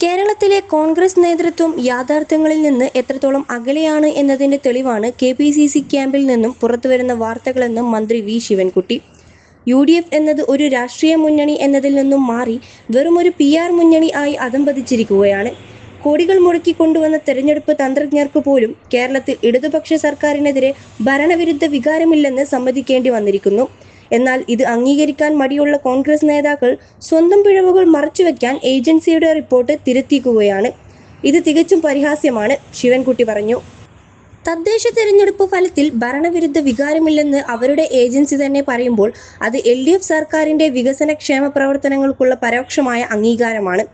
കേരളത്തിലെ കോൺഗ്രസ് നേതൃത്വം യാഥാർത്ഥ്യങ്ങളിൽ നിന്ന് എത്രത്തോളം അകലെയാണ് എന്നതിന്റെ തെളിവാണ് കെ പി സി സി ക്യാമ്പിൽ നിന്നും പുറത്തുവരുന്ന വാർത്തകളെന്ന് മന്ത്രി V Sivankutty. U D F എന്നത് ഒരു രാഷ്ട്രീയ മുന്നണി എന്നതിൽ നിന്നും മാറി വെറും ഒരു പി ആർ മുന്നണി ആയി അധംപതിച്ചിരിക്കുകയാണ് കോടികൾ മുടക്കി കൊണ്ടുവന്ന തെരഞ്ഞെടുപ്പ് തന്ത്രജ്ഞർക്ക് പോലും കേരളത്തിൽ ഇടതുപക്ഷ സർക്കാരിനെതിരെ ഭരണവിരുദ്ധ വികാരമില്ലെന്ന് സമ്മതിക്കേണ്ടി വന്നിരിക്കുന്നു. എന്നാൽ ഇത് അംഗീകരിക്കാൻ മടിയുള്ള കോൺഗ്രസ് നേതാക്കൾ സ്വന്തം പിഴവുകൾ മറച്ചുവെക്കാൻ ഏജൻസിയുടെ റിപ്പോർട്ട് തിരുത്തിക്കുകയാണ് ഇത് തികച്ചും പരിഹാസ്യമാണ് ശിവൻകുട്ടി പറഞ്ഞു. തദ്ദേശ തെരഞ്ഞെടുപ്പ് ഫലത്തിൽ ഭരണവിരുദ്ധ വികാരമില്ലെന്ന് അവരുടെ ഏജൻസി തന്നെ പറയുമ്പോൾ അത് എൽ ഡി എഫ് സർക്കാരിന്റെ വികസന ക്ഷേമ പ്രവർത്തനങ്ങൾക്കുള്ള പരോക്ഷമായ അംഗീകാരമാണ്.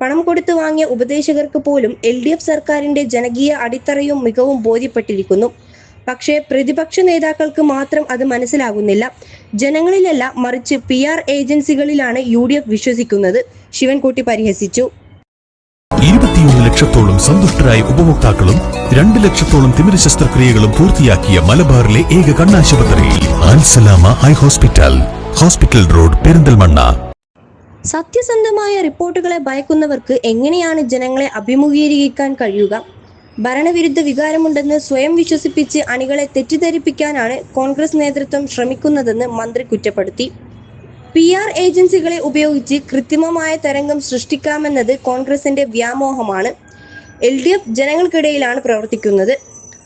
പണം കൊടുത്തു വാങ്ങിയ ഉപദേശകർക്ക് പോലും എൽ ഡി എഫ് സർക്കാരിന്റെ ജനകീയ അടിത്തറയും മികവും ബോധ്യപ്പെട്ടിരിക്കുന്നു. പക്ഷേ പ്രതിപക്ഷ നേതാക്കൾക്ക് മാത്രം അത് മനസ്സിലാകുന്നില്ല. ജനങ്ങളിലല്ല മറിച്ച് പി ആർ ഏജൻസികളിലാണ് യു ഡി എഫ് വിശ്വസിക്കുന്നത്. ശിവൻകുട്ടി പരിഹസിച്ചു. ഇരുപത്തിയൊന്ന് ലക്ഷത്തോളം സന്തുഷ്ടരായ ഉപഭോക്താക്കളും രണ്ട് ലക്ഷത്തോളം തിമിര ശസ്ത്രക്രിയകളും പൂർത്തിയാക്കിയ മലബാറിലെ ഏക കണ്ണാശുപത്രി Alsalama high hospital hospital road Perinthalmanna. സത്യസന്ധമായ റിപ്പോർട്ടുകളെ ഭയക്കുന്നവർക്ക് എങ്ങനെയാണ് ജനങ്ങളെ അഭിമുഖീകരിക്കാൻ കഴിയുക? ഭരണവിരുദ്ധ വികാരമുണ്ടെന്ന് സ്വയം വിശ്വസിപ്പിച്ച് അണികളെ തെറ്റിദ്ധരിപ്പിക്കാനാണ് കോൺഗ്രസ് നേതൃത്വം ശ്രമിക്കുന്നതെന്ന് മന്ത്രി കുറ്റപ്പെടുത്തി. പി ആർ ഏജൻസികളെ ഉപയോഗിച്ച് കൃത്രിമമായ തരംഗം സൃഷ്ടിക്കാമെന്നത് കോൺഗ്രസിന്റെ വ്യാമോഹമാണ്. എൽ ഡി എഫ് ജനങ്ങൾക്കിടയിലാണ് പ്രവർത്തിക്കുന്നത്.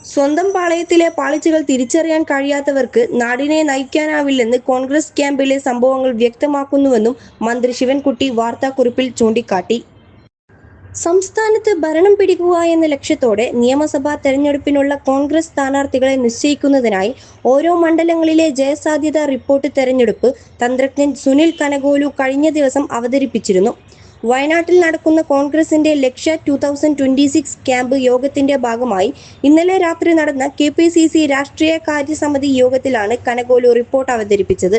സ്വന്തം പാളയത്തിലെ പാളിച്ചകൾ തിരിച്ചറിയാൻ കഴിയാത്തവർക്ക് നാടിനെ നയിക്കാനാവില്ലെന്ന് കോൺഗ്രസ് ക്യാമ്പിലെ സംഭവങ്ങൾ വ്യക്തമാക്കുന്നുവെന്നും മന്ത്രി ശിവൻകുട്ടി വാർത്താക്കുറിപ്പിൽ ചൂണ്ടിക്കാട്ടി. സംസ്ഥാനത്ത് ഭരണം പിടിക്കുക എന്ന ലക്ഷ്യത്തോടെ നിയമസഭാ തെരഞ്ഞെടുപ്പിനുള്ള കോൺഗ്രസ് സ്ഥാനാർത്ഥികളെ നിശ്ചയിക്കുന്നതിനായി ഓരോ മണ്ഡലങ്ങളിലെ ജയസാധ്യത റിപ്പോർട്ട് തെരഞ്ഞെടുപ്പ് തന്ത്രജ്ഞൻ സുനിൽ കനകോലു കഴിഞ്ഞ ദിവസം അവതരിപ്പിച്ചിരുന്നു. വയനാട്ടിൽ നടക്കുന്ന കോൺഗ്രസിന്റെ Lakshya two thousand twenty six camp യോഗത്തിന്റെ ഭാഗമായി ഇന്നലെ രാത്രി നടന്ന കെ പി സി സി രാഷ്ട്രീയ കാര്യസമിതി യോഗത്തിലാണ് കനകോലു റിപ്പോർട്ട് അവതരിപ്പിച്ചത്.